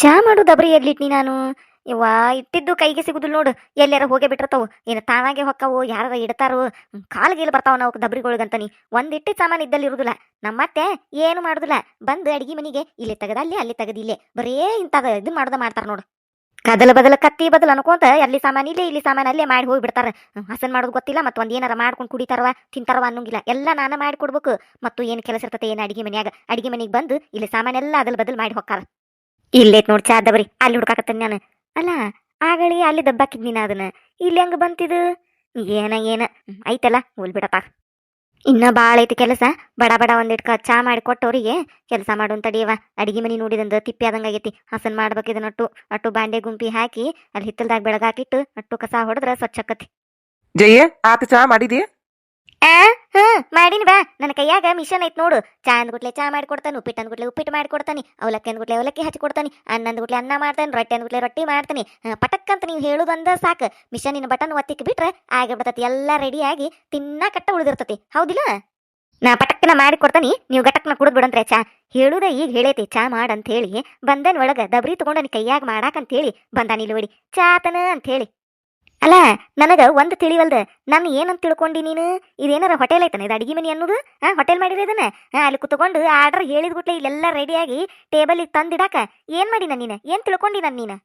ಚಾ ಮಾಡು ದಬ್ರಿ ಎಲ್ಲಿಟ್ನಿ ನಾನು. ಇವ ಇಟ್ಟಿದ್ದು ಕೈಗೆ ಸಿಗುದಿಲ್ಲ ನೋಡು. ಎಲ್ಲಾರ ಹೋಗೇ ಬಿಟ್ಟಿರ್ತಾವು. ಏನು ತಾನಾಗೆ ಹೊಕ್ಕವು ಯಾರ ಇಡ್ತಾರೋ ಕಾಲ್ಗೀಲ್ ಬರ್ತಾವ ನಾವು ಅಂತನಿ ಇಟ್ಟಿ ಸಾಮಾನು ಇದ್ದಲ್ಲಿ ಇರುದಿಲ್ಲ. ನಮ್ಮತ್ತೆ ಏನು ಮಾಡುದಿಲ್ಲ. ಬಂದು ಅಡಿಗೆ ಮನೆಗೆ, ಇಲ್ಲಿ ತೆಗದ ಅಲ್ಲಿ ಅಲ್ಲಿ ತೆಗದ ಇಲ್ಲೇ. ಬರೇ ಇಂಥದ ಇದು ಮಾಡೋದ ಮಾಡ್ತಾರ ನೋಡು. ಕದಲ ಬದಲ ಕತ್ತಿ ಬದಲು ಅನ್ಕೊಂತ ಅಲ್ಲಿ ಸಾಮಾನು ಇಲ್ಲೇ, ಇಲ್ಲಿ ಸಾಮಾನು ಅಲ್ಲೇ ಮಾಡಿ ಹೋಗಿ ಬಿಡ್ತಾರ. ಹಸನ್ ಮಾಡೋದು ಗೊತ್ತಿಲ್ಲ ಮತ್ತು ಒಂದ್ ಏನಾರ ಮಾಡ್ಕೊಂಡು ಕುಡಿತಾರವ, ತಿಂತಾರವ ಅನ್ನೋಂಗಿಲ್ಲ. ಎಲ್ಲ ನಾನ ಮಾಡಿ ಕೊಡ್ಬೇಕು. ಮತ್ತು ಏನು ಕೆಲಸ ಇರ್ತತೆ ಏನು ಅಡಿಗೆ ಮನ್ಯಾಗ? ಅಡಿಗೆ ಮನೆಗೆ ಬಂದು ಇಲ್ಲಿ ಸಾಮಾನೆಲ್ಲ ಅದಲ್ ಬದಲ್ ಮಾಡಿ ಹೊಕ್ಕಾರ. ಇಲ್ಲೈತ್ ನೋಡ್ ಚಾ ಅಲ್ಲಿ ಹುಡ್ಕಾಕತ್ತೇನೆ ನಾನು. ಅಲ್ಲ, ಆಗಳಿ ಅಲ್ಲಿ ದಬ್ಬಾಕಿದ್ ನಾ ಅದನ್ನ. ಇಲ್ಲಿ ಹೆಂಗ್ ಬಂತಿದು? ಏನ ಏನ? ಐತಲ್ಲ, ಹೋಲ್ ಬಿಡಪ್ಪ. ಇನ್ನ ಬಾಳ ಐತಿ ಕೆಲಸ. ಬಡ ಬಡ ಒಂದಿಟ್ಕ ಚಾ ಮಾಡಿ ಕೊಟ್ಟವ್ರಿಗೆ ಕೆಲಸ ಮಾಡು ತಡಿಯವ ಅಡಿಗೆ ಮನಿ ನೋಡಿದಂದ ತಿಪ್ಪಿ ಆದಂಗ ಆಗೈತಿ. ಹಸನ್ ಮಾಡ್ಬೇಕು ಇದನ್ನ ಅಟ್ಟು ಬಾಂಡೆ ಗುಂಪಿ ಹಾಕಿ, ಅಲ್ಲಿ ಹಿತ್ತಲ್ದಾಗ ಬೆಳಗಾಕಿಟ್ಟು, ಅಟ್ಟು ಕಸ ಹೊಡೆದ್ರ ಸ್ವಚ್ಛ ಆಕತಿ ಜಯ್ಯ ಆತ ಚಾ ಮಾಡಿದಿ? ಆ ಮಾಡಿನಿ ಬಾ. ನನ್ನ ಕೈಯಾಗ ಮಿಷನ್ ಐತ್ ನೋಡು. ಚಾ ಅಂದ್ಗುಟ್ಲೆ ಚಾ ಮಾಡಿ ಕೊಡ್ತಾನೆ ಉಪ್ಪಿಟ್ಟು ಅಂದ್ಗುಟ್ಲೆ ಉಪ್ಪಿಟ್ಟು ಮಾಡಿ ಕೊಡ್ತಾನೆ ಅವಲಕ್ಕಿ ಅಂದ್ಗುಟ್ಲೆ ಅವಲಕ್ಕಿ ಹಚ್ಚಿ ಕೊಡ್ತಾನೆ ಅನ್ನ ಅಂದ್ಗುಟ್ಲೆ ಅನ್ನ ಮಾಡ್ತಾನೆ ರೊಟ್ಟಿ ಅಂದ್ಗುಟ್ಲೆ ರೊಟ್ಟಿ ಮಾಡ್ತಾನೆ. ಪಟಕ್ ಅಂತ ನೀವು ಹೇಳುದಂದ ಸಾಕು. ಮಿಷನಿನ ಬಟನ್ ಒತ್ತಿಕ್ ಬಿಟ್ರೆ ಆಗಿಬಿಡ್ತತಿ. ಎಲ್ಲ ರೆಡಿಯಾಗಿ ತಿನ್ನಕಟ್ಟ ಉಳಿದಿರ್ತತಿ. ಹೌದಿಲ್ಲ? ನಾ ಪಟಕ್ಕನ ಮಾಡಿ ಕೊಡ್ತಾನಿ. ನೀವು ಘಟಕ್ನ ಕುಡಿದ್ ಬಿಡಂತ್ರೆ ಚಾ. ಹೇಳುದ ಈಗ ಹೇಳೈತಿ. ಚಾ ಮಾಡ ಅಂತ ಹೇಳಿ ಬಂದನ್ ಒಳಗ ದಬ್ರಿ ತಗೊಂಡನಿ ಕೈಯಾಗ ಮಾಡಾಕಂತ ಹೇಳಿ ಬಂದಾನ ಇಲ್ಲಿ ನೋಡಿ. ಚಾತನ ಅಂತ ಹೇಳಿ. ಅಲ್ಲ, ನನಗ ಒಂದು ತಿಳಿವಲ್ದ. ನಾನು ಏನಂತ ತಿಳ್ಕೊಂಡಿ ನೀನು? ಇದೇನಾರ ಹೋಟೆಲ್ ಐತನ ಇದು ಅಡಿಗೆ ಮನೆ ಅನ್ನೋದು? ಹಾ ಹೋಟೆಲ್ ಮಾಡಿರಿ ಇದನ್ನ? ಹಾ ಅಲ್ಲಿ ಕುತ್ಕೊಂಡು ಆರ್ಡರ್ ಹೇಳಿದ ಗುಟ್ಲೆ ಇಲ್ಲೆಲ್ಲ ರೆಡಿಯಾಗಿ ಟೇಬಲಿಗೆ ತಂದಿಡಾಕ ಏನ್ ಮಾಡಿನ ನೀನು? ಏನ್ ತಿಳ್ಕೊಂಡಿ ನಾನು? ನೀನು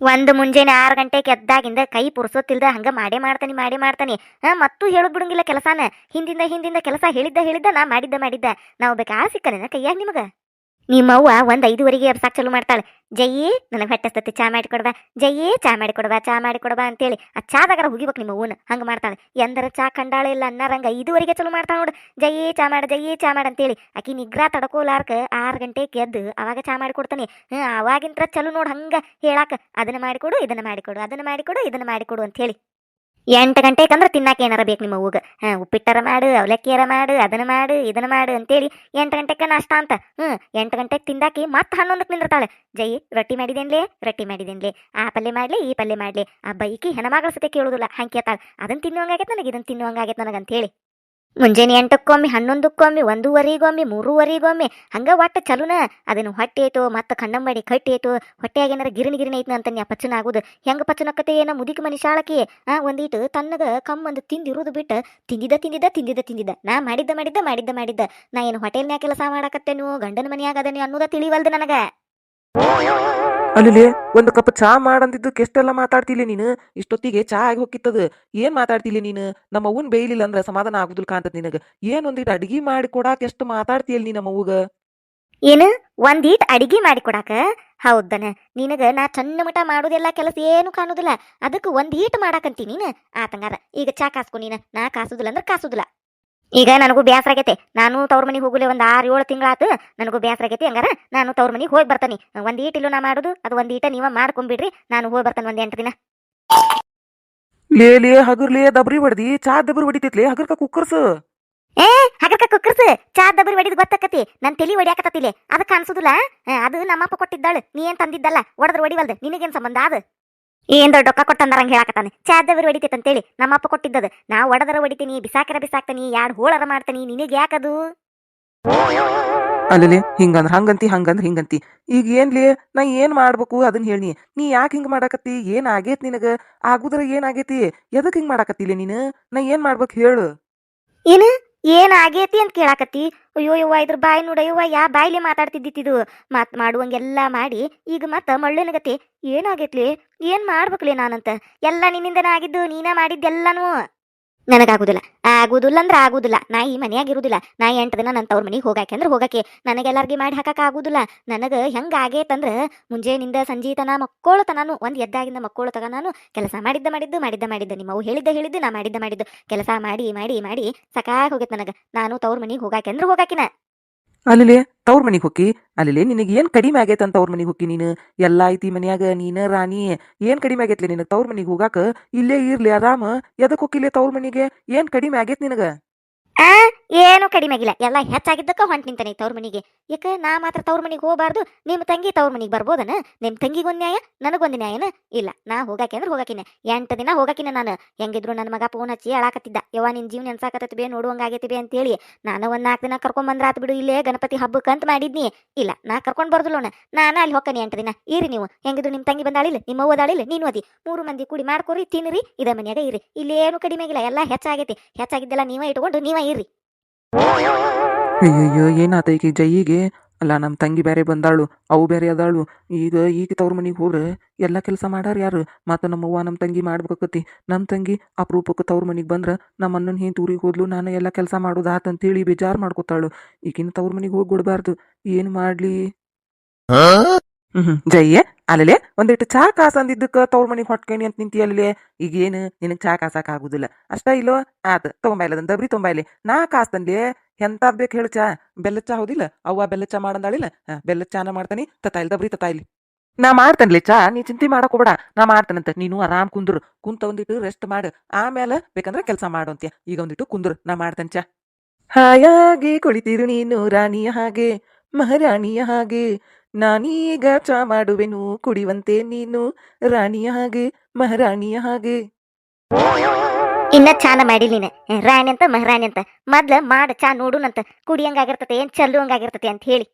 ಒಂದು ಮುಂಜಾನೆ ಆರು ಗಂಟೆಗೆ ಎದ್ದಾಗಿಂದ ಕೈ ಪುರ್ಸೋತಿಲ್ದ ಹಂಗ ಮಾಡೇ ಮಾಡ್ತಾನೆ ಮಾಡೇ ಮಾಡ್ತಾನೆ. ಹಾ ಮತ್ತೂ ಹೇಳದ್ ಬಿಡಂಗಿಲ್ಲ ಕೆಲಸಾನ. ಹಿಂದಿಂದ ಹಿಂದಿಂದ ಕೆಲಸ ಹೇಳಿದ್ದ ಹೇಳಿದ್ದ, ನಾ ಮಾಡಿದ್ದ ಮಾಡಿದ್ದ. ನಾವು ಬೇಕಾ ಸಿಕ್ಕನೇನ ಕೈಯಾಗ ನಿಮಗ? ನಿಮ್ಮವ್ವ ಒಂದು ಐದುವರೆಗೆ ಎಬ್ಸಾಕ್ ಚಲೋ ಮಾಡ್ತಾಳೆ. ಜಯ್ಯೇ ನನಗೆ ಹೊಟ್ಟೆಸ್ತತಿ ಚಾ ಮಾಡಿ ಕೊಡ್ಬಾ ಜಯ್ಯೇ ಚಾ ಮಾಡಿ ಕೊಡ್ಬಾ ಚಾ ಮಾಡಿ ಕೊಡ್ಬಾ ಅಂತೇಳಿ ಆ ಚಾದಾಗರ ಹುಗಿಬೇಕು ನಿಮ್ಮ ಅವ್ವನ. ಹಂಗ ಮಾಡ್ತಾಳೆ. ಎಂದರ ಚಾ ಕಂಡಾಳೆ ಇಲ್ಲ ಅನ್ನರಂಗ ಐದುವರೆಗೆ ಚಲೋ ಮಾಡ್ತಾಳ ನೋಡು. ಜಯ್ಯೇ ಚಾ ಮಾಡ ಜಯ್ಯೇ ಚಾ ಮಾಡ ಅಂತೇಳಿ ಆಕಿ ನಿಗ್ರಹ ತಡ್ಕೋಲಾರ್ಕ ಆರು ಗಂಟೆಗೆ ಎದ್ದು ಅವಾಗ ಚಾ ಮಾಡಿ ಕೊಡ್ತಾನೆ. ಹ್ಮ್ ಅವಾಗಿಂತ್ರ ಚಲೋ ನೋಡು ಹಂಗ ಹೇಳಾಕ. ಅದನ್ನ ಮಾಡಿಕೊಡು ಇದನ್ನ ಮಾಡಿಕೊಡು ಅದನ್ನ ಮಾಡಿಕೊಡು ಇದನ್ನ ಮಾಡಿಕೊಡು ಅಂತ ಹೇಳಿ ಎಂಟು ಗಂಟೆಗೆ ಅಂದ್ರೆ ತಿನ್ನಕ್ಕೆ ಏನಾರ ಬೇಕು ನಿಮ್ಮ ಅವ್ವಗ. ಹಾಂ, ಉಪ್ಪಿಟ್ಟರ ಮಾಡು, ಅವಲಕ್ಕಿಯರ ಮಾಡು, ಅದನ್ನ ಮಾಡು, ಇದನ್ನ ಮಾಡು ಅಂತೇಳಿ ಎಂಟು ಗಂಟೆಗೆ ನಾಷ್ಟ ಅಂತ. ಹ್ಞೂ ಎಂಟು ಗಂಟೆಗೆ ತಿಂದಾಕಿ ಮತ್ತೆ ಹನ್ನೊಂದಕ್ಕೆ ನಿಂದಿರ್ತಾಳೆ. ಜೈ, ರೊಟ್ಟಿ ಮಾಡಿದೇನ್ಲೆ? ರೊಟ್ಟಿ ಮಾಡಿದೇನ್ಲೆ? ಆ ಪಲ್ಯ ಮಾಡ್ಲಿ, ಈ ಪಲ್ಯ ಮಾಡ್ಲಿ? ಆ ಬೈಕಿ ಹೆಣಮಗಳ ಸತೆ ಕೇಳುದಿಲ್ಲ ಹಂಗೆ ಕೇಳ್ತಾಳೆ ಅದನ್ನ ತಿನ್ನುವಂಗಾಗೈತೆ ನನಗೆ ಇದನ್ನು ತಿನ್ನುವಂಗಾಗೈತೆ ನನಗೆ ಅಂತ ಹೇಳಿ ಮುಂಜಾನೆ ಎಂಟಕ್ಕೊಮ್ಮೆ, ಹನ್ನೊಂದಕ್ಕೊಮ್ಮೆ, ಒಂದೂವರೆಗೊಮ್ಮೆ, ಮೂರುವರೆಗೊಮ್ಮೆ, ಹಂಗ ಒಟ್ಟ ಚಲುನ. ಅದನ್ನು ಹೊಟ್ಟೆ ಐತೋ ಮತ್ತೆ ಕಣ್ಣಂಬಡಿ ಕಟ್ಟಿ ಐತೋ ಹೊಟ್ಟೆಯಾಗ ಏನಾರ ಗಿರಿನಿ ಗಿರಿನಿ ಐತ್ನ ಅಂತ ಪಚನ ಆಗುದು. ಹೆಂಗ ಪಚ್ಚನಕ್ಕತೆ ಏನ ಮುದಿಕ ಮನುಷ್ಯಾಳಕಿ ಆ, ಒಂದೀಟು ತನ್ನಗ ಕಮ್ಮಂದು ತಿಂದಿರುವುದು ಬಿಟ್ಟು ತಿಂದಿದ್ದ ತಿಂದಿದ್ದ ತಿಂದಿದ್ದ ತಿಂದಿದ್ದ ನಾ ಮಾಡಿದ್ದ ಮಾಡಿದ್ದ ಮಾಡಿದ್ದ ಮಾಡಿದ್ದ. ನಾ ಏನು ಹೋಟೆಲ್ನ್ಯಾಗ ಕೆಲಸ ಮಾಡಕತ್ತೇನು, ಗಂಡನ ಮನ್ಯಾಗ ಅನ್ನೋದ ತಿಳಿವಲ್ದು ನನಗ. ಅಲ್ಲಿ ಒಂದು ಕಪ್ ಚಾ ಮಾಡಂದಿದ್ದಕ್ಕೆ ಎಷ್ಟೆಲ್ಲ ಮಾತಾಡ್ತಿಲ್ಲ ನೀನು? ಇಷ್ಟೊತ್ತಿಗೆ ಚಾ ಆಗಿ ಹೋಗಿತ್ತದ ಏನ್ ಮಾತಾಡ್ತಿಲ್ಲ ನೀನು? ನಮ್ಮ ಅವ್ವನ್ ಬೇಯ್ಲಿಲ್ಲ ಅಂದ್ರ ಸಮಾಧಾನ ಆಗುದಿಲ್ಲ ಕಾಂತದ ನಿನಗ. ಏನ್ ಒಂದೀಟ್ ಅಡಿಗೆ ಮಾಡಿ ಕೊಡಾಕ ಎಷ್ಟು ಮಾತಾಡ್ತಿಯಲ್ ನೀ ನಮ್ಮ ಏನು? ಒಂದೀಟ್ ಅಡಿಗೆ ಮಾಡಿ ಕೊಡಾಕ? ಹೌದನ. ನಿನಗ ನಾ ಚಂದ ಮಟ ಮಾಡೋದೆಲ್ಲ ಕೆಲಸ ಏನು ಕಾಣುದಿಲ್ಲ. ಅದಕ್ಕೆ ಒಂದೀಟ್ ಮಾಡಾಕಂತಿ ನೀನು. ಆತಂಗಾರ ಈಗ ಚಾ ಕಾಸ್ಕೊ ನೀನ. ನಾ ಕಾಸುದಿಲ್ಲ ಅಂದ್ರೆ ಕಾಸುದಿಲ್ಲ. ಈಗ ನನಗೂ ಬೇಸರ ಆಗೈತೆ. ನಾನು ತವ್ರ ಮನೆಗೆ ಹೋಗಲೇ ಒಂದು ಆರು ಏಳು ತಿಂಗಳಾತು ನನಗೂ ಬೇಸರ ಆಗೈತಿ ಹಂಗಾರ ನಾನು ತವ್ರ ಮನೆಗೆ ಹೋಗಿ ಬರ್ತಾನೆ. ಒಂದ್ ಈಟ ಇಲ್ಲೂ ನಾ ಮಾಡೋದು ಅದು ಒಂದು ಈಟ ನೀವ ಮಾಡ್ಕೊಂಬಿಡ್ರಿ ನಾನು ಹೋಗಿ ಬರ್ತಾನೆ ಒಂದ್ ಎಂಟು ದಿನ. ಲೇ ಲೇ ಹಗರ್ಲೇ ದಬ್ರಿ ಹೊಡ್ದಿ ಚಾ ದಬ್ರಿ ಹೊಡಿತೈತ್ಲೇ ಹಗರ್ಕ ಕುಕ್ಕರ್ಸು. ಏ ಹಗರ್ಕ ಕುಕ್ಕರ್ಸ್ ಚಾ ದಬ್ರಿ ಹೊಡಿದ್ ಗೊತ್ತಾಕತಿ ನನ್ ತಲಿ ಹೊಡಿಯಾಕತ್ತಿಲೆ ಅದಕ್ಕೆ ಅನ್ಸುದಿಲ್ಲ ಅದು ನಮ್ಮಪ್ಪ ಕೊಟ್ಟಿದ್ದಾಳು ನೀ ಏನ್ ತಂದಿದ್ದಲ್ಲ ಒಡದ್ರ ಹೊಡಿವಲ್ದು ನಿನಗೇನ್ ಸಂಬಂಧ ಅದು ಏನ್ ರೊಕ್ಕ ಕೊಟ್ಟಂದಾರಂಗ ಹೇಳಾಕತ್ತಾನೆ. ಚಾದವ್ರು ಹೊಡಿತೈತಂತೇಳಿ ನಮ್ಮಪ್ಪ ಕೊಟ್ಟಿದ್ದದು. ನಾ ಒಡದರ ಹೊಡಿತೀನಿ ಬಿಸಾಕರ ಬಿಸಾಕ್ತಾನಿ ಯಾರ್ ಹೋಳರ ಮಾಡ್ತಾನಿ ನಿನಗೆ ಯಾಕದು? ಅಲ್ಲಲೇ ಹಿಂಗಂದ್ರ ಹಂಗಂತಿ ಹಂಗಂದ್ರ ಹಿಂಗಂತಿ. ಈಗ ಏನ್ಲಿ ನಾ ಏನ್ ಮಾಡ್ಬೇಕು ಅದನ್ನ ಹೇಳಿ. ನೀ ಯಾಕ ಹಿಂಗ್ ಮಾಡಾಕತ್ತಿ? ಏನ್ ಆಗೇತ್ ನಿನಗ? ಆಗುದ್ರ ಏನ್ ಆಗೇತಿ? ಎದಕ್ ಹಿಂಗ್ ಮಾಡಾಕತ್ತಿಲ್ಲ ನೀನು? ನಾ ಏನ್ ಮಾಡ್ಬೇಕು ಹೇಳು. ಏನು? ಏನ್ ಆಗೇತಿ ಅಂತ ಕೇಳಾಕತ್ತಿ. ಅಯ್ಯೋ, ಯವ್ವ, ಇದ್ರ ಬಾಯಿ ನೋಡ ಯುವ ಯಾ ಬಾಯಿಲಿ ಮಾತಾಡ್ತಿದ್ದಿತ್ತಿದು ಮಾತ್ ಮಾಡುವಂಗೆಲ್ಲ ಮಾಡಿ, ಈಗ ಮತ್ತೆ ಮಳ್ಳನಗತಿ, ಏನಾಗೈತ್ಲಿ? ಏನ್ ಮಾಡ್ಬೇಕ್ಲಿ ನಾನಂತ? ಎಲ್ಲ ನಿನ್ನಿಂದನ ಆಗಿದ್ದು, ನೀನೇ ಮಾಡಿದ್ದೆಲ್ಲನೂ? ನನಗಾಗುದಿಲ್ಲ. ಆಗುದಿಲ್ಲ ಅಂದ್ರೆ ಆಗುದಿಲ್ಲ. ನಾ ಈ ಮನ್ಯಾಗ ಇರುದಿಲ್ಲ ನಾ ಎಂಟು ದಿನ ನನ್ನ ತವ್ರ ಮನೆಗೆ ಹೋಗಾಕೆ ಅಂದ್ರೆ ಹೋಗಾಕೆ ನನಗೆಲ್ಲರ್ಗಿ ಮಾಡಿ ಆಗುದಿಲ್ಲ. ನನಗ ಹೆಂಗ ಆಗೇತಂದ್ರ ಮುಂಜಾನಿಂದ ಸಂಜೀತನ ಮಕ್ಕೋಳತನಾನು, ಒಂದು ಎದ್ದಾಗಿಂದ ಮಕ್ಕೋಳತಗ ನಾನು ಕೆಲಸ ಮಾಡಿದ್ದ ಮಾಡಿದ್ದು, ಮಾಡಿದ್ದ ಮಾಡಿದ್ದ. ನಿಮ್ಮವು ಹೇಳಿದ್ದ ಹೇಳಿದ್ದು, ನಾ ಮಾಡಿದ್ದ ಮಾಡಿದ್ದು. ಕೆಲಸ ಮಾಡಿ ಮಾಡಿ ಮಾಡಿ ಸಾಕಾಗಿ ಹೋಗೈತೆ ನನಗೆ. ನಾನು ತವ್ರ ಮನೆಗೆ ಹೋಗಾಕೆ ಅಂದ್ರೆ ಹೋಗಾಕಿನ. ಅಲ್ಲಿ ತವ್ರ ಮನಿಗ್ ಹೊಕ್ಕಿ. ಅಲ್ಲಿ ನಿನಗೆ ಏನ್ ಕಡಿಮೆ ಆಗೈತೆ ಅಂತ ತವ್ರ ಮನಿಗ್ ಹೊಕ್ಕಿ ನೀನು? ಎಲ್ಲ ಐತಿ ಮನ್ಯಾಗ, ನೀನ, ರಾಣಿ. ಏನ್ ಕಡಿಮೆ ಆಗೈತ್ಲಿ ನಿನಗೆ ತವ್ರ ಮನಿಗ್ ಹೋಗಾಕ? ಇಲ್ಲೇ ಇರ್ಲಿ, ಆರಾಮ. ಎದಕ್ ಹೊಕ್ಕಿಲೇ ತವ್ರ ಮನಿಗೆ? ಏನ್ ಕಡಿಮೆ ಆಗೈತ್ ನಿನಗೆ? ಏನೂ ಕಡಿಮೆ ಆಗಿಲ್ಲ. ಎಲ್ಲ ಹೆಚ್ಚಾಗಿದ್ದಕ್ಕ ಹೊಂಟ್ ನಿಂತಾನೆ ತವ್ರ ಮನಿಗೆ. ಯಾಕ? ನಾ ಮಾತ್ರ ತವ್ರ ಮನಿಗೆ ಹೋಗಬಾರ್ದು. ನಿಮ್ಮ ತಂಗಿ ತವ್ರ ಮನಿಗೆ ಬರ್ಬೋದನ? ನಿಮ್ಮ ತಂಗಿಗೊಂದು ನ್ಯಾಯ, ನನಗೊಂದು ನ್ಯಾಯನ? ಇಲ್ಲ. ನಾ ಹೋಗಾಕೆ ಅಂದ್ರೆ ಹೋಗಾಕಿನ. ಎಂಟು ದಿನ ಹೋಗಾಕಿನ ನಾನು. ಹೆಂಗಿದ್ರು ನನ್ನ ಮಗ ಫೋನ್ ಹಚ್ಚಿ ಅಳಾಕತ್ತಿದ್ದ. ಯವ್ವ, ನಿನ್ ಜೀವನ ಅನ್ಸಾಕತ್ತೈತಿ ಬೇ? ನೋಡುವಂಗಾಗೈತಿ ಬೇ ಅಂತೇಳಿ. ನಾನು ಒಂದ್ ನಾಲ್ಕು ದಿನ ಕರ್ಕೊಂಡ್ ಬಂದ್ರ ಆತ್ ಬಿಡು ಇಲ್ಲೇ ಗಣಪತಿ ಹಬ್ಬಕ್ಕೆ ಅಂತ ಮಾಡಿದ್ನಿ. ಇಲ್ಲ, ನಾ ಕರ್ಕೊಂಡು ಬರ್ದಿಲ್ಲೋಣ. ನಾನು ಅಲ್ಲಿ ಹೊಕ್ಕನಿ ಎಂಟು ದಿನ. ಇರಿ ನೀವು. ಹೆಂಗಿದ್ರು ನಿಮ್ಮ ತಂಗಿ ಬಂದಾಳಿಲ್ಲ ನಿಮ್ಮ ಓದಾಳಿಲ್ಲ ನೀನು ಅದಿ. ಮೂರು ಮಂದಿ ಕೂಡಿ ಮಾಡ್ಕೊರಿ, ತಿನ್ನಿರಿ, ಇದ ಮನ್ಯಾಗ ಇರಿ. ಇಲ್ಲೇನು ಕಡಿಮೆ ಆಗಿಲ್ಲ. ಎಲ್ಲ ಹೆಚ್ಚಾಗೈತಿ. ಹೆಚ್ಚಾಗಿದ್ದೆಲ್ಲ ನೀವೇ ಇಟ್ಕೊಂಡು ನೀವೇ ಇರ್ರಿ ಅಯ್ಯಯ್ಯೋ, ಏನಾತ ಈಗ ಜೈಯಿಗೆ ಅಲ್ಲ ನಮ್ಮ ತಂಗಿ ಬೇರೆ ಬಂದಾಳು, ಅವು ಬೇರೆ ಅದಾಳು. ಈಗ ಈಗ ತವ್ರ ಮನೆಗೆ ಹೋದ್ರೆ ಎಲ್ಲ ಕೆಲಸ ಮಾಡಾರ ಯಾರು? ಮತ್ತು ನಮ್ಮ ಅವ್ವ ನಮ್ಮ ತಂಗಿ ಮಾಡ್ಬೇಕತಿ ನಮ್ಮ ತಂಗಿ ಅಪರೂಪಕ್ಕೆ ತವ್ರ ಮನೆಗೆ ಬಂದ್ರೆ ನಮ್ಮ ಅಣ್ಣನ ಹಿಂದೆ ಊರಿಗೆ ಹೋದ್ಲು, ನಾನು ಎಲ್ಲ ಕೆಲಸ ಮಾಡೋದು ಆತಂತೇಳಿ ಬೇಜಾರು ಮಾಡ್ಕೋತಾಳು. ಈಗಿನ ತವ್ರ ಮನೆಗೆ ಹೋಗಿ ಬಿಡಬಾರ್ದು ಏನು ಮಾಡಲಿ? ಹ್ಮ್. ಜಯ್ಯ ಅಲ್ಲೇ ಒಂದಿಟ್ಟು ಚಾ ಕಾಸು ಅಂದಿದ್ದಕ್ಕೆ ತವ್ರ ಮನೆಗೆ ಹೊಟ್ಕೇನಿ ಅಂತ ನಿಂತಿಯಲ್ಲೇ ಈಗ ಏನು ನಿನಗೆ ಚಾ ಕಾಸಕ್ಕೆ ಆಗುದಿಲ್ಲ. ಅಷ್ಟ ಇಲ್ಲೋ? ಆತ ತೊಗೊಂಬಾಯಿಲ್ಲ ಅದನ್ನ ದಬ್ರಿ ತೊಂಬಾಯ್ಲಿ ನಾ ಕಾಸು ತಂದ್ಲೆ? ಎಂತಾದ್ ಬೇಕು ಹೇಳು ಚಾ ಬೆಲ್ಲ ಚಾ ಹೌದಿಲ್ಲ? ಅವ್ವ ಬೆಲ್ಲ ಚಾ ಮಾಡಂದಾಳಿಲ್ಲ? ಬೆಲ್ಲ ಚಾನ ಮಾಡ್ತಾನಿ. ತತಾಯಿಲ್ ದಬ್ರಿ, ತತಾಯಿಲಿ. ನಾ ಮಾಡ್ತೇನ್ಲೆ ಚಾ ನೀ ಚಿಂತೆ ಮಾಡಕೋಬೇಡ ನಾ ಮಾಡ್ತೇನಂತ. ನೀನು ಆರಾಮ್ ಕುಂದ್ರು. ಕುಂತ ಒಂದಿಟ್ಟು ರೆಸ್ಟ್ ಮಾಡು. ಆಮೇಲೆ ಬೇಕಂದ್ರೆ ಕೆಲಸ ಮಾಡು ಅಂತ್ಯ. ಈಗ ಒಂದಿಟ್ಟು ಕುಂದ್ರು. ನಾ ಮಾಡ್ತೇನೆ ಚಾ ಹಾಯಾಗಿ ಕುಳಿತಿರು ನೀನು ರಾಣಿಯ ಹಾಗೆ. ಮಹಾರಾಣಿಯ ಹಾಗೆ. ನಾನೀಗ ಚಾ ಮಾಡುವೆನು ಕುಡಿವಂತೆ ನೀನು. ರಾಣಿಯ ಹಾಗೆ ಮಹಾರಾಣಿಯ ಹಾಗೆ. ಇನ್ನ ಚಾನ ಮಾಡಿಲ್ಲ ನೀನು. ರಾಣಿ ಅಂತ ಮಹಾರಾಣಿ ಅಂತ ಮೊದ್ಲ ಮಾಡ ಚಾ ನೋಡುನಂತ. ಕುಡಿಯಂಗಾಗಿರ್ತತೆ ಏನ್ ಚಲ್ಲುವಂಗಾಗಿರ್ತತೆ ಅಂತ ಹೇಳಿ.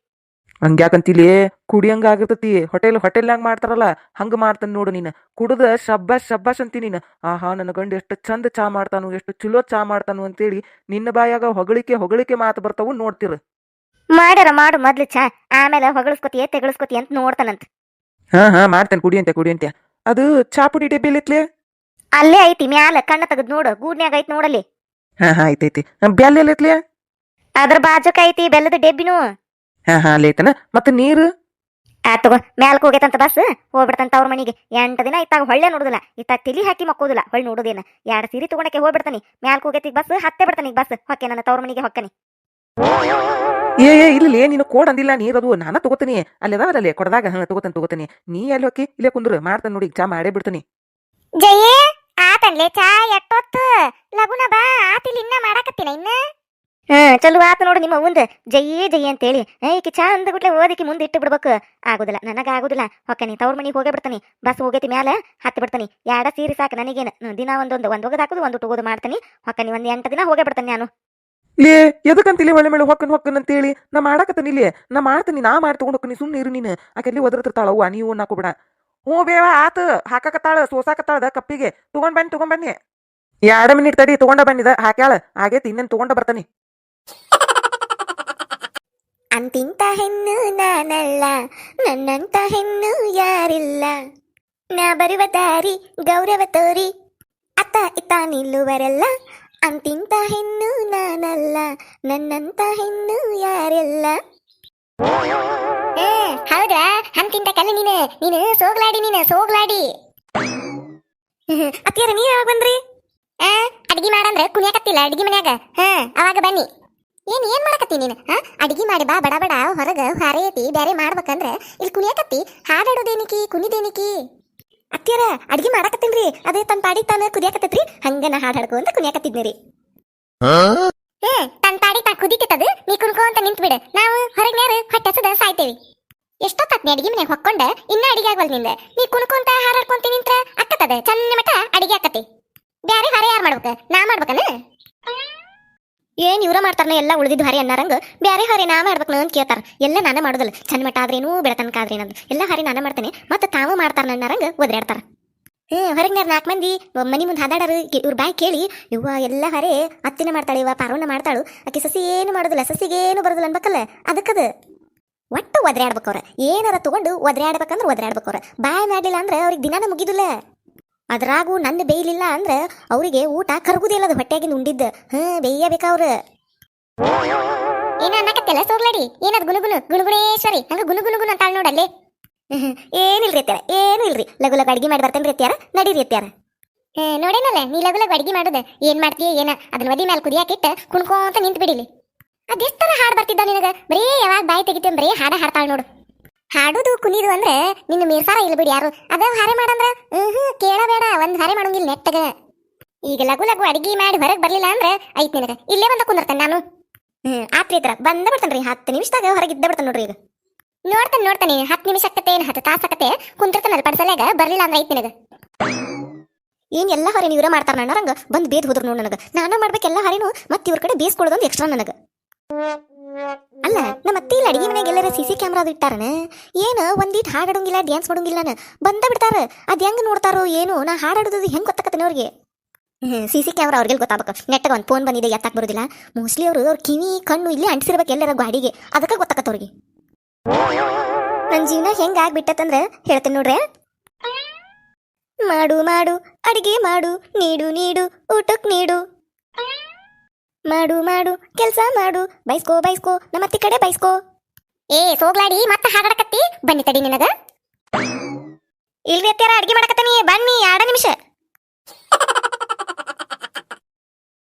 ಹಂಗ್ಯಾಕಂತಿಲಿ ಕುಡಿಯಂಗ ಆಗಿರ್ತತಿ ಹೋಟೆಲ್ ಹೋಟೆಲ್ನಾಗ ಮಾಡ್ತಾರಲ್ಲ ಹಂಗ ಮಾಡ್ತಾನ ನೋಡು ನೀನು. ಕುಡ್ದ ಶಬ್ಬಾಶ್ ಶಬ್ಬಾಶ್ ಅಂತಿ ನೀನು. ಆಹಾ ನನ್ನ ಗಂಡ ಎಷ್ಟು ಚಂದ ಚಾ ಮಾಡ್ತಾನು ಎಷ್ಟು ಚಲೋ ಚಾ ಮಾಡ್ತಾನು ಅಂತೇಳಿ ನಿನ್ನ ಬಾಯಾಗ ಹೊಗಳಿಕೆ ಹೊಗಳಿಕೆ ಮಾತು ಬರ್ತಾವು ನೋಡ್ತಿರು. ಮಾಡ್ಯಾರ ಮಾಡು ಮೊದ್ಲು ಚಾ. ಆಮೇಲೆ ಹೊಗಳಿಸ್ಕೊತಿಯೇ ತೆಗಳಿಸ್ಕೊತಿ ಅಂತ ನೋಡ್ತಾನಂತ. ಹಾ ಹಾ ಮಾಡ್ತಾನೆ ಕುಡಿ ಅಂತ ಕುಡಿ ಅಂತ. ಅದು ಚಾಪುಡಿ ಡಬ್ಬಿಲಿತ್ಲೆ ಅಲ್ಲೇ ಐತಿ ಮ್ಯಾಲ ಕಣ್ಣ ತೆಗೆದ್ ನೋಡು ಗೂಡ್ನ್ಯಾಗ ಐತಿ ನೋಡಲ್ಲಿ. ಹಾ ಹಾ ಐತೈತಿ ಬ್ಯಾಲೆಲ್ಲೈತ್ಲೆ ಅದ್ರ ಬಾಜುಕ ಐತಿ ಬೆಲ್ಲದ ಡೆಬ್ಬಿನೂ. ಹಾ ಹಾ ಅಲ್ಲೈತನ ಮತ್ತೆ ನೀರು? ಆ ತಗೋ ಮ್ಯಾಲ್ಕ್ ಹೋಗೈತಂತ ಬಸ್. ಹೋಗ್ಬಿಡ್ತಂತ ಅವ್ರ ಮನಿಗೆ. ಎಂಟು ದಿನ ಇತ್ತಾಗ ಹೊಳ್ಳೆ ನೋಡುದಿಲ್ಲ. ಇತ್ತಾಗ ತಿಳಿ ಹಾಕಿ ಮಕ್ಕೋದಿಲ್ಲ ಹೊಳ್ಳಿ ನೋಡೋದೇನ. ಎರಡು ಸೀರೆ ತಗೊಂಡಕ್ಕೆ ಹೋಗ್ಬಿಡ್ತಾನೆ. ಮ್ಯಾಲ್ಕ್ ಹೋಗೈತಿ ಬಸ್ ಹತ್ತೆ ಬಿಡ್ತಾನೆ ಬಸ್. ಹೊಕ್ಕೆ ನನ್ನ ತವ್ರ ಮನಿಗೆ ಹೊಕ್ಕನಿ. ಏ ಇಲ್ಲ ನೀನು ಕೋಡ್ ಅಂದಿಲ್ಲ ನೀರದು ನಾನ ತಗೋತೀನಿ. ಅಲ್ಲಿ ಅದಾವಲ್ಲ ಕೊಡದಾಗ ಹಾ ತಗೋತಾನೆ ತಗೋತೀನಿ. ನೀ ಅಲ್ಲಿ ಹೋಗಿ ಇಲ್ಲೇ ಕುಂದ್ರು ಮಾಡ್ತಾನೆ ನೋಡಿ ಚಾ ಮಾಡೇ ಬಿಡ್ತೀನಿ. ಜಯೇ ಆತನ್ಲೆ ಚಾ ಎಟ್ಟೊತ್ತು ಲಗುನ ಬಾ ಆತಿಲ್ ಇನ್ನ ಮಾಡಾಕತ್ತೀನ ಇನ್ನ? ಹಾ ಚಲೋ ಆತ ನೋಡು ನಿಮ್ಮ ಮುಂದೆ. ಜಯ್ಯೇ ಅಂತ ಅಂತೇಳಿ. ಈಕಿ ಚಾ ಅಂದಗುಟ್ಲೆ ಓದಿಕಿ ಮುಂದೆ ಇಟ್ಟು ಬಿಡ್ಬೇಕು. ಆಗುದಿಲ್ಲ ನನಗ ಆಗುದಿಲ್ಲ ಹೊಕ್ಕನಿ ತವ್ರ ಮನಿಗೆ ಹೋಗೇ ಬಿಡ್ತೀನಿ. ಬಸ್ ಹೋಗೈತಿ ಮ್ಯಾಲ ಹತ್ತಿ ಬಿಡ್ತಾನಿ. ಯಾಡ ಸೀರೆ ಸಾಕು ನನಗೇನು. ದಿನ ಒಂದೊಂದು ಒಂದ್ ಒಗದು ಹಾಕುದು ಒಂದು ಟುಗೋದು ಮಾಡ್ತಾನಿ. ಹೊಕ್ಕನಿ ಒಂದ್ ಎಂಟು ದಿನ ಹೋಗೇ ಬಿಡ್ತಾನೆ ನಾನು. ಲೇ ಎದಕ್ಕಂತಿಲಿ ಹೊಳೆ ಮೇಲೆ ಹೊಕ್ಕನ್ ಹೊಕ್ಕನ್ ಅಂತೇಳಿ? ನಾ ಮಾಡಾಕತ್ತೀನಿ ಇಲ್ಲಿ? ನಾ ಮಾಡ್ತೀನಿ, ನಾ ಮಾಡಿ ತಗೊಂಡು ಹೋಗ್ತೀನಿ ಸುಮ್ಮನೆ ಇರು ನೀನು. ಆಕೆಲ್ಲಿ ಒದ್ರತಿರ್ತಾಳ ಅವ್ವ ನೀವು ನಾಕೋಬೇಡ ಹ್ಞೂ ಬೇವ, ಆತ. ಹಾಕಾಕತ್ತಾಳ, ಸೋಸಾಕತ್ತಾಳದ ಕಪ್ಪಿಗೆ. ತಗೊಂಡ್ ಬನ್ನಿ ತಗೊಂಡ್ ಬನ್ನಿ. ಎರಡು ಮಿನಿಟ್ ತಡಿ, ತಗೊಂಡ ಬಂದಿದ. ಹಾಕ್ಯಾಳ. ಹಾಗೆ ಇನ್ನೇನು ತಗೊಂಡ ಬರ್ತಾನೆ. ಅಂತಿಂತ ಹೆಣ್ಣು ನಾನಲ್ಲ, ನನ್ನಂತ ಹೆಣ್ಣು ಯಾರಿಲ್ಲ. ನಾ ಬರುವ ದಾರಿ, ಗೌರವ ತೋರಿ. ಅತ್ತ, ಇತ್ತ ನಿಲ್ಲುವರೆಲ್ಲ ಅಂತಿಂತ ಹೆಣ್ಣು ನಾನಲ್ಲ ನನ್ನಂತ ಹೆಣ್ಣು ಯಾರೆಲ್ಲ? ಏ ಹೌದಾ? ಅಂತಿಂತ ಕಲ್ಲ ನೀನು. ನೀನು ಸೋಗ್ಲಾಡಿ ನೀನು ಸೋಗ್ಲಾಡಿ. ಅತ್ತಿಯರ ನೀ ಯಾವಾಗ ಬಂದ್ರಿ? ಆ ಅಡಿಗೆ ಮಾಡಂದ್ರೆ ಕುಣಿಯಾಕತ್ತಿಲ್ಲ ಅಡಿಗೆ ಮನ್ಯಾಗ. ಹಾ ಅವಾಗ ಬನ್ನಿ. ಏನ್ ಏನ್ ಮಾಡಕತ್ತಿ ನೀನು? ಹಾ ಅಡಿಗೆ ಮಾಡಿ ಬಾ ಬಡ ಬಡ ಹೊರಗ ಹಾರೇತಿ ಬ್ಯಾರೆ ಮಾಡ್ಬೇಕಂದ್ರೆ ಇಲ್ಲಿ ಕುಣಿಯಕತ್ತಿ. ಹಾಡಾಡೋದೇನಿಕಿ ಕುಣಿದೇನಿಕಿ? ಅತ್ತಿಯರ ಅಡಿಗೆ ಮಾಡಾಕತ್ತೀನ್ರಿ. ಅದೇ ತನ್ ಪಾಡಿ ತಾನ ಕುದಿಯಾಕತ್ತೈತ್ರಿ. ಹಂಗ ನಾ ಹಾಡ್ ಹಾಡ್ಕೊಂತ ಕುನಿಯಾಕತ್ತಿದ್ನಿ ರೀ ಹೇ? ತನ್ ಪಾಡಿ ತಾ ಕುದಿತಿತ್ತದು ನೀ ಅಂತ ನಿಂತ್ ಬಿಡ ನಾವು ಹೊರಗ್ನ್ಯಾರ ಹೊಟ್ಟೆಸದ ಸಾಯ್ತೇವಿ. ಎಷ್ಟೊತ್ತಾತ್ ಅಡಿಗೆ ಮನೆ ಹೊಕ್ಕೊಂಡ ಇನ್ನ ಅಡಿಗೆ ಆಗವಲ್ನಿಂದ. ನೀ ಹಾಡ್ ಹಾರಾಡ್ಕೊಂತ ನಿಂತ್ರ ಅಕ್ಕತದ ಚಂದ ಮಟ ಅಡಿಗೆ ಆಕತಿ ಬ್ಯಾರೆ ಹೊರ ಯಾರು ಮಾಡ್ಬೇಕ? ನಾ ಮಾಡ್ಬೇಕನ? ಏನ್ ಇವ್ರ ಮಾಡ್ತಾರನ? ಎಲ್ಲ ಉಳಿದಿದ್ದು ಹರಿ ಅನ್ನರಂಗ ಬ್ಯಾರೆ ಹರಿ ನಾ ಮಾಡ್ಬೇಕು ಅಂತ ಕೇಳ್ತಾರ. ಎಲ್ಲ ನಾನೇ ಮಾಡುದಿಲ್ಲ. ಚಂದ ಮಟ್ಟ ಆದ್ರೇನು ಬೆಳತನಕ ಆದ್ರೇನದು ಎಲ್ಲ ಹರಿ ನಾನೇ ಮಾಡ್ತೇನೆ. ಮತ್ತೆ ತಾವು ಮಾಡ್ತಾರ ಅನ್ನಾರಂಗ ಒದ್ರಾಡ್ತಾರ. ಹ್ಮ್ ಹೊರಗ್ನಾರ ನಾಲ್ಕು ಮಂದಿ. ಮನಿ ಮುಂದೆ ಹಾದಾಡರು. ಇವ್ರ ಬಾಯ್ ಕೇಳಿ ಇವ್ವ ಎಲ್ಲ ಹರೇ ಅತ್ತಿನ ಮಾಡ್ತಾಳೆ ಇವ ಪಾರ್ವನ ಮಾಡ್ತಾಳು. ಆಕೆ ಸಸಿ ಏನು ಮಾಡೋದಿಲ್ಲ, ಸಸಿಗೇನು ಬರೋದಿಲ್ಲ ಅನ್ಬೇಕಲ್ಲ. ಅದಕ್ಕದು. ಒಟ್ಟು ಒದ್ರಾಡ್ಬೇಕವ್ರ. ಏನಾರ ತಗೊಂಡು ಒದ್ರಾಡ್ಬೇಕಂದ್ರೆ ಒದ್ರಾಡ್ಬೇಕವ್ರ. ಬಾಯ್ ಮಾಡಲಿಲ್ಲ ಅಂದ್ರೆ ಅವ್ರಿಗೆ ದಿನಾನ ಮುಗಿದಿಲ್ಲ. ಅದ್ರಾಗೂ ನನ್ನ ಬೇಯಲಿಲ್ಲ ಅಂದ್ರೆ ಅವರಿಗೆ ಊಟ ಕರಗುದಿಲ್ಲ ಅದು ಹೊಟ್ಟೆಗಿಂದ ಉಂಡಿದ್ದ. ಹ್ಮ್ ಬೇಯಬೇಕ ಅವ್ರ ಏನ ಅನ್ನಕತ್ತಿಲ್ಲ ಸೋಗ್ಲಾಡಿ? ಏನದ್ ಗುನುಗುನು ಗುಣಗುಣೇಶ್ವರಿ ಹಂಗ ಗುನುಗುನುಗುನು ಅಂತ ನೋಡಲ್ಲಿ. ಏನಿಲ್ರಿ ಅತ್ಯಾರ ಏನು ಇಲ್ರಿ ಲಗು ಲಘು ಅಡಿಗೆ ಮಾಡಿ ರೀ ಅತ್ಯಾರ ನಡೀರಿ ಅತ್ಯಾರ ನೋಡೇನಲ್ಲ ನೀ ಲಗು ಲಘು ಅಡಿಗೆ ಮಾಡುದ? ಏನ್ ಮಾಡ್ತೀಯ ಏನ? ಅದನ್ನ ಒದಿ ಮೇಲೆ ಕುದಿಯಾಕಿಟ್ಟ ಕುಣ್ಕೋಂತ ನಿಂತು ಬಿಡಿಲಿ ಅದೆಷ್ಟರ ಹಾಡು ಬರ್ತಿದ್ದ ನಿನಗ? ಬರೀ ಯಾವಾಗ ಬಾಯಿ ತೆಗಿತೇನ್ ಬರೀ ಹಾಡ ಹಾಡ್ತಾಳ ನೋಡು. ಹಾಡುದು ಕುಣಿದು ಅಂದ್ರೆ ನಿನ್ನ ಮೀರ್ಸಾರ ಇಲ್ಲ ಬಿಡಿ ಯಾರು. ಅದ ಹಾರೆ ಮಾಡಂದ್ರ? ಹ್ಮ್ ಕೇಳಬೇಡ, ಒಂದ್ ಹಾರೆ ಮಾಡಂಗಿಲ್ಲ ನೆಟ್ಟಗ. ಈಗ ಲಘು ಲಘು ಅಡಿಗೆ ಮಾಡಿ ಹೊರಗೆ ಬರ್ಲಿಲ್ಲ ಅಂದ್ರೆ ಐತ್ ನಿನಗ. ಇಲ್ಲೇ ಬಂದ ಕುಂದಿರ್ತೇನೆ ನಾನು. ಹ್ಮ್, ಆತ್ರಿ ಇದ್ರ ಬಂದ ಬಿಡ್ತಾನ್ರಿ ಹತ್ತು ನಿಮಿಷದಾಗ ಹೊರಗಿದ್ದ ಬಿಡ್ತಾನ ನೋಡ್ರಿ ಈಗ. ನೋಡ್ತಾನೆ ನೋಡ್ತಾನೆ ಹತ್ತು ನಿಮಿಷ ಆಕತೆ ಏನ್ ಹತ್ತು ತಾಸ ಆಕತೆ ಕುಂತಿರ್ತಾನಲ್ಲ ಪಡ್ಸಲ್ಯಾಗ, ಬರ್ಲಿಲ್ಲ ಅಂದ್ರೆ ಐತ್ ನಿನಗ. ಏನ್ ಎಲ್ಲ ಹರಿನು ಇವರ ಮಾಡ್ತಾರ ನನರಂಗ ಬಂದ್ ಬೇದ್ ಹೋದ್ರು ನೋಡ್ ನನಗ. ನಾನ ಮಾಡ್ಬೇಕು ಎಲ್ಲ ಹರಿನು ಮತ್ತೆ ಇವ್ರ ಕಡೆ ಬೇಸ್ಕೊಳ್ಳೋದೊಂದು ಎಕ್ಸ್ಟ್ರಾ ನನಗ. ಅಲ್ಲ, ನಮ್ಮ ಅತ್ತಿ ಇಲ್ಲ ಅಡಿಗೆ ಮನೆಗೆ ಎಲ್ಲರ ಸಿ ಸಿ ಕ್ಯಾಮ್ರಾ ಇಟ್ಟಾರನ? ಏನು, ಒಂದೀಟ್ ಹಾಡಾಡೋಂಗಿಲ್ಲ ಡ್ಯಾನ್ಸ್ ಮಾಡೋಂಗಿಲ್ಲ ಬಂದ ಬಿಡ್ತಾರ. ಅದು ಹೆಂಗ್ ನೋಡ್ತಾರೋ ಏನು? ನಾ ಹಾಡಾಡೋದು ಹೆಂಗ್ ಗೊತ್ತಾಕತ್ತನ ಅವ್ರಿಗೆ? ಸಿ ಸಿ ಕ್ಯಾಮ್ರಾ ಅವ್ರಿಗೆ ಗೊತ್ತಾಗಬೇಕು. ನೆಟ್ಟಾಗ ಒಂದು ಫೋನ್ ಬಂದಿದೆ, ಎತ್ತಾಕ್ ಬರೋದಿಲ್ಲ. ಮೋಸ್ಟ್ಲಿ ಅವರು ಅವ್ರ ಕಿವಿ, ಕಣ್ಣು ಇಲ್ಲೇ ಅಂಟಿಸಿರ್ಬೇಕು ಎಲ್ಲರ ಗಾಡಿಗೆ. ಅದಕ್ಕೆ ಗೊತ್ತಾಕತ್ತ ಅವ್ರಿಗೆ. ನನ್ನ ಜೀವನ ಹೆಂಗ್ ಆಗ್ಬಿಟ್ಟತ್ತಂದ್ರ ಹೇಳ್ತೇನೆ ನೋಡ್ರೆ? ಮಾಡು ಮಾಡು, ಅಡಿಗೆ ಮಾಡು, ನೀಡು ನೀಡು, ಊಟಕ್ ನೀಡು. ಮಾಡು ಮಾಡು ಕೆಲಸ ಮಾಡು. ಬೈಸ್ಕೋ ಬೈಸ್ಕೋ ನಮ್ಮ ಅತ್ತಿ ಕಡೆ ಬೈಸ್ಕೋ. ಏ ಸೋಗ್ಲಾಡಿ ಮತ್ತೆ ಹಾಡಾಡಕತ್ತಿ. ಬನ್ನಿ ತಡಿ ನಿನಗ. ಇಲ್ರಿ ಅತ್ಯಾರ ಅಡಿಗೆ ಮಾಡಕತ್ತೀನಿ. ಬನ್ನಿ ಎರಡ ನಿಮಿಷ.